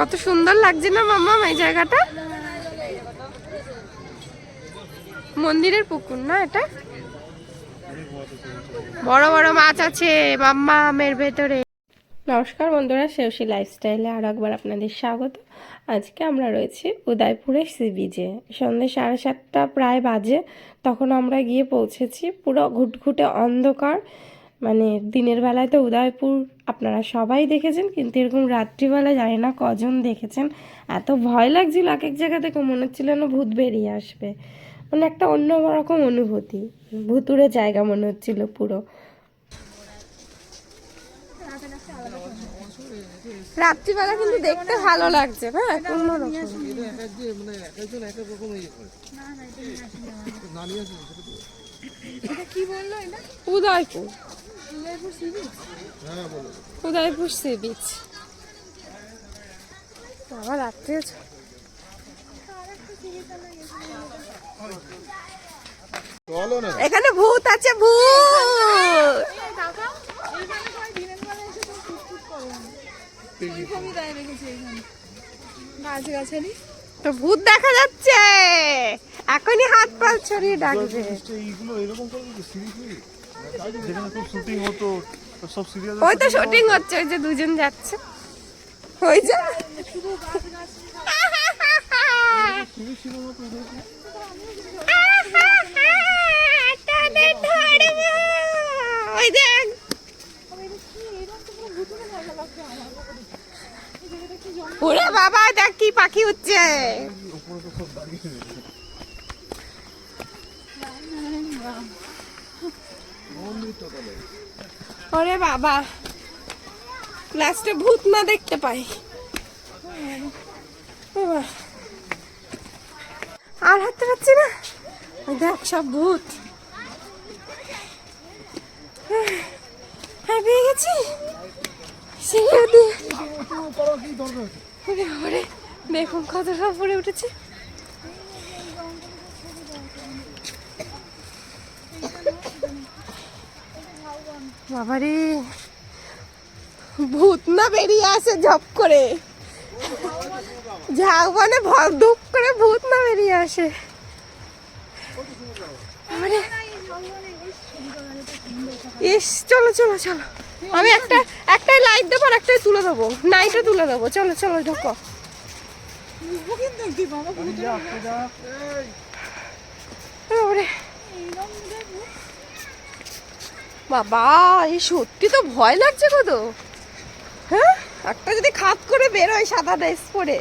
কত সুন্দর লাগছে না মাম্মা, এই জায়গাটা? মন্দিরের পুকুর না এটা? বড় বড় মাছ আছে, মাম্মা, আমের ভেতরে। নমস্কার বন্ধুরা শেষী লাইফস্টাইলে আরও একবার আপনাদের স্বাগত। আজকে আমরা রয়েছি উদয়পুরের সি বিচে সন্ধ্যে সাড়ে সাতটা প্রায় বাজে, তখন আমরা গিয়ে পৌঁছেছি পুরো ঘুটঘুটে অন্ধকার। মানে দিনের বেলায় তো উদয়পুর আপনারা সবাই দেখেছেন কিন্তু এরকম রাত্রিবেলা জানি না কজন দেখেছেন। এত ভয় লাগছিল এক এক জায়গা থেকে মনে হচ্ছিল না ভূত বেরিয়ে আসবে। মানে একটা অন্য রকম অনুভূতি ভুতুরে জায়গা মনে হচ্ছিল পুরো। রাত্রিবেলা কিন্তু দেখতে ভালো লাগছে না অন্যরকম কি বলল এটা? উদয়পুর। Udaipur sea beach? আবার রাত্রে এখানে ভূত আছে, ভূত! তো ভূত দেখা যাচ্ছে! এখনই হাত পাল ছড়িয়ে ডাকবে। যেখানে খুব শুটিং হতো সব সিরিয়াস ওই তো শুটিং হচ্ছে ওই যে দুজন যাচ্ছে। ওই যে। ওই দেখ। ওরে বাবা দেখ কি পাখি উঠছে। ওরে বাবা। লাস্টে ভূত না দেখতে পাই। আর হাঁটতে পারছি না? দেখ, সব ভূত। হ্যাঁ পেয়ে গেছি। সিঁড়িও দিয়ে দেখুন কত সব পড়ে উঠেছে। বাবারে ভূত না বেরিয়ে আসে ঝপ করে। ঝাউ মানে ভর ধূপ করে ভূত না বেরিয়ে আসে। ইস চলো চলো চলো। আমি একটা একটাই লাইট দেবো আর একটাই তুলে দেবো। নাইটও তুলে দেবো। চলো চলো ঢোকো। বাবা বাবারে। বাবা এই সত্যি তো ভয় লাগছে কত হ্যাঁ? একটা যদি খাত করে বেরোয় সাদা ড্রেস পরে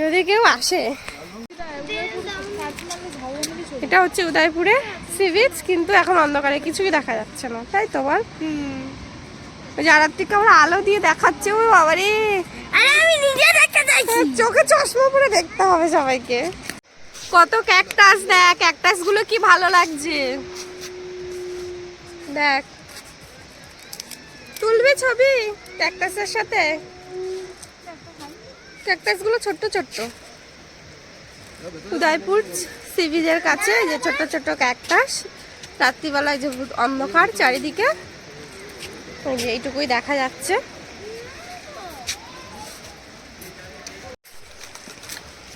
যদি কেউ আসে। এটা হচ্ছে উদয়পুরে সি বিচ কিন্তু এখন অন্ধকারে কিছুই দেখা যাচ্ছে না। তাই তো বল? ওই যে আরার থেকে আমার আলো দিয়ে দেখাচ্ছে ও বাবারে। আরে আমি নিজে দেখতে চাইছি। চোখে চশমা পরে দেখতে হবে সবাইকে। কত ক্যাকটাস দেখ ক্যাকটাসগুলো কি ভালো লাগছে। দেখ। তুলবি ছবি ক্যাকটাসের সাথে? ক্যাকটাসগুলো ছোট্ট ছোট্ট। উদয়পুর সি বিচের কাছে যে ছোট্ট ছোট্ট ক্যাকটাস। রাত্রিবেলায় যে অন্ধকার চারিদিকে। এই যে এইটুকুই দেখা যাচ্ছে।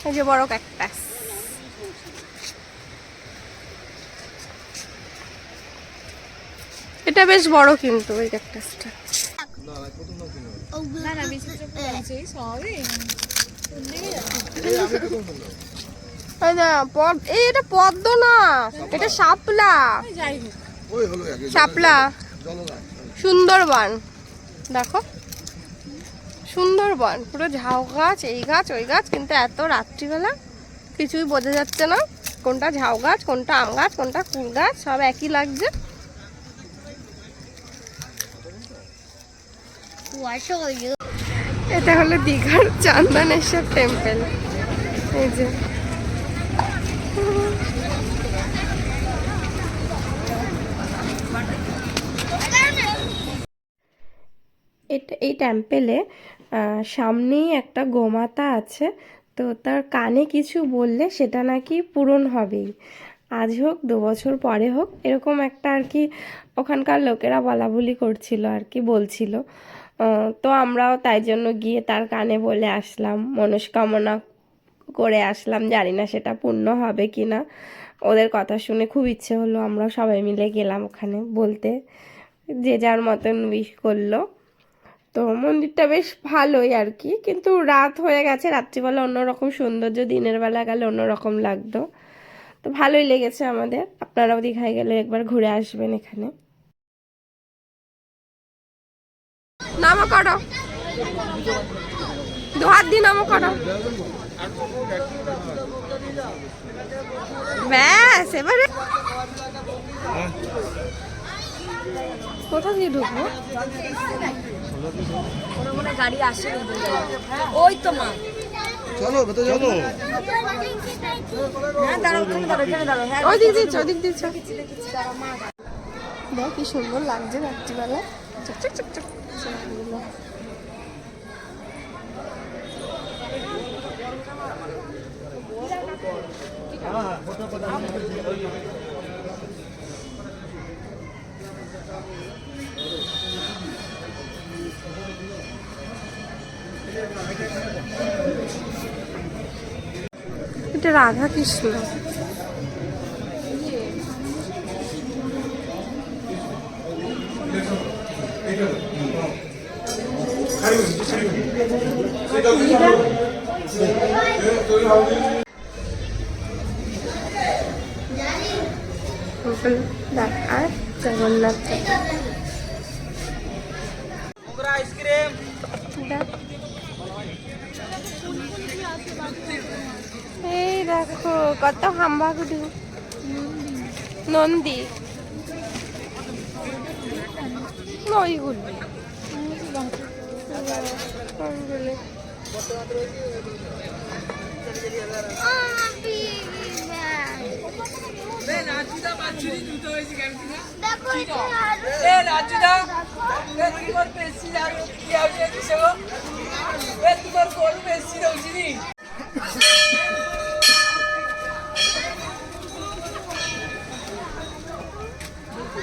এই যে বড় ক্যাকটাস। এটা বেশ বড় কিন্তু ক্যাকটাসটা এই এই এটা পদ্ম না, এটা শাপলা। শাপলা। সুন্দরবন। দেখো। সুন্দরবন, পুরো ঝাউ গাছ, এই গাছ, ওই গাছ, কিন্তু এত রাত্রিবেলা কিছুই বোঝা যাচ্ছে না। কোনটা ঝাউ গাছ, কোনটা আম গাছ, কোনটা কুল গাছ, সব একই লাগছে। এটা হলো দীঘার চন্দনেশ্বর টেম্পল এই যে। এটা, এই টেম্পেলে সামনেই একটা গোমাতা আছে। তো তার কানে কিছু বললে সেটা নাকি পূরণ হবেই। আজ হোক, দু বছর পরে হোক, এরকম একটা আর কি ওখানকার লোকেরা বলা বলি করছিল আর কি, বলছিল। তো আমরাও তাই জন্য গিয়ে তার কানে বলে আসলাম, মনস্কামনা করে আসলাম, জানি না সেটা পূর্ণ হবে কি না। ওদের কথা শুনে খুব ইচ্ছে হলো আমরা সবাই মিলে গেলাম ওখানে বলতে, যে যার মতন উইশ করল। তো মন্দিরটা বেশ ভালোই আর কি, কিন্তু রাত হয়ে গেছে, রাত্রিবেলা অন্যরকম সৌন্দর্য, দিনের বেলা গেলে অন্যরকম লাগতো। তো ভালোই লেগেছে আমাদের। আপনারাও দীঘায় গেলে একবার ঘুরে আসবেন এখানে। নামো করো। দু হাত দিয়ে নামো করো। ব্যাস, এবারে কোথা দিয়ে ঢুকবো? গাড়ি আসে। ওই তো মা। চলো ভেতরে চলো। হ্যাঁ হ্যাঁ ওই দিক দিচ্ছ দেখ কি সুন্দর লাগছে রাত্রিবেলা। চক চক চক চক এটা রাধা কৃষ্ণ। দেখ আর জগন্নাথ দেখ। দেখ। কত হাম্বাগুড়ি নন্দী ওইগুলো ওইগুলো।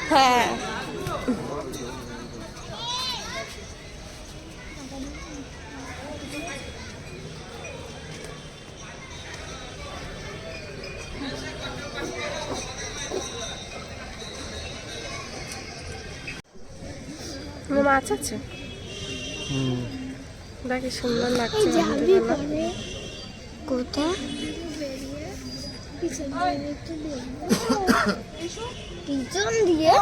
হ্যাঁ। মাছ আছে? দেখি সুন্দর লাগছে। কোথায় পিছন দিয়ে.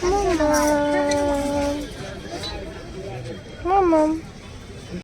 Mama.